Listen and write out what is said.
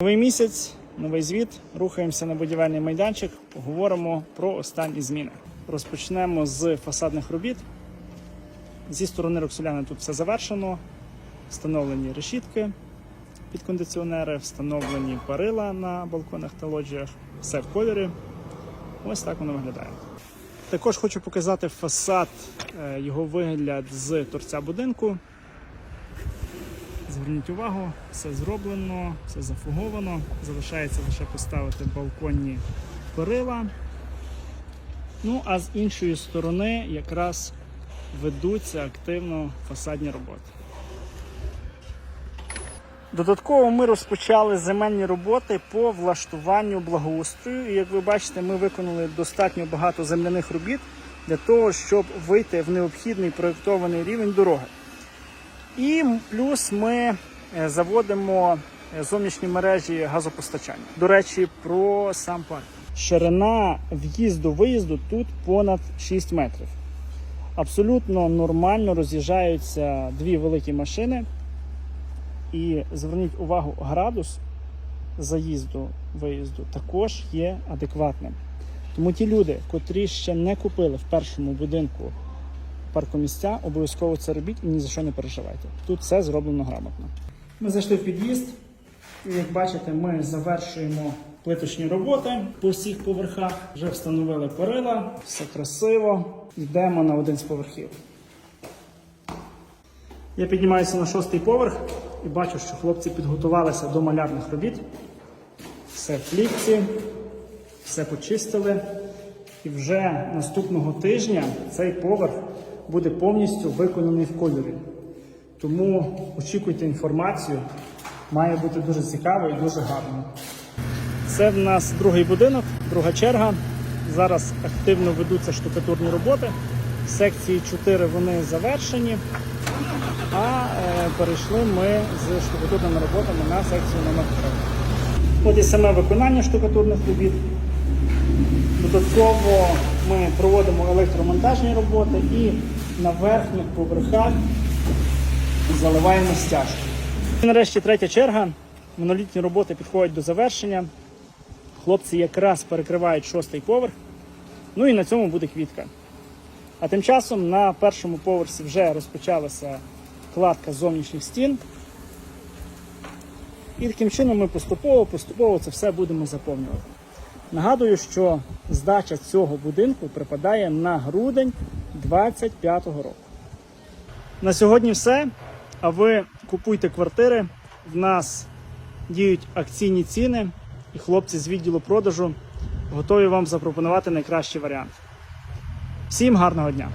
Новий місяць, новий звіт. Рухаємося на будівельний майданчик. Поговоримо про останні зміни. Розпочнемо з фасадних робіт. Зі сторони Роксоляни тут все завершено. Встановлені решітки під кондиціонери, встановлені парила на балконах та лоджіях. Все в кольорі. Ось так воно виглядає. Також хочу показати фасад, е, його вигляд з торця будинку. Зверніть увагу, все зроблено, все зафуговано. Залишається лише поставити балконні перила. Ну, а з іншої сторони якраз ведуться активно фасадні роботи. Додатково ми розпочали земельні роботи по влаштуванню благоустрою. І як ви бачите, ми виконали достатньо багато земляних робіт для того, щоб вийти в необхідний проєктований рівень дороги. І плюс ми е, заводимо е, зовнішні мережі газопостачання. До речі, про сам парк. Ширина в'їзду-виїзду тут понад 6 метрів. Абсолютно нормально роз'їжджаються дві великі машини. І зверніть увагу, градус заїзду виїзду також є адекватним. Тому ті люди, котрі ще не купили в першому будинку паркомісця, обов'язково це робіть і ні за що не переживайте. Тут все зроблено грамотно. Ми зайшли в під'їзд, і як бачите, ми завершуємо плиточні роботи по всіх поверхах. Вже встановили перила, все красиво. Йдемо на один з поверхів. Я піднімаюся на шостий поверх і бачу, що хлопці підготувалися до малярних робіт. Все в плівці, все почистили. І вже наступного тижня цей поверх буде повністю виконаний в кольорі. Тому очікуйте інформацію. Має бути дуже цікаво і дуже гарно. Це в нас другий будинок, друга черга. Зараз активно ведуться штукатурні роботи. Секції 4 вони завершені. А е, перейшли ми з штукатурними роботами на секцію номер 3. От і саме виконання штукатурних робіт. Додатково ми проводимо електромонтажні роботи і на верхніх поверхах заливаємо стяжку. Нарешті третя черга. Монолітні роботи підходять до завершення. Хлопці якраз перекривають шостий поверх. Ну і на цьому буде квітка. А тим часом на першому поверсі вже розпочалася кладка зовнішніх стін. І таким чином ми поступово, поступово це все будемо заповнювати. Нагадую, що здача цього будинку припадає на грудень 2025 року. На сьогодні все. А ви купуйте квартири. В нас діють акційні ціни, і хлопці з відділу продажу готові вам запропонувати найкращий варіант. Всім гарного дня!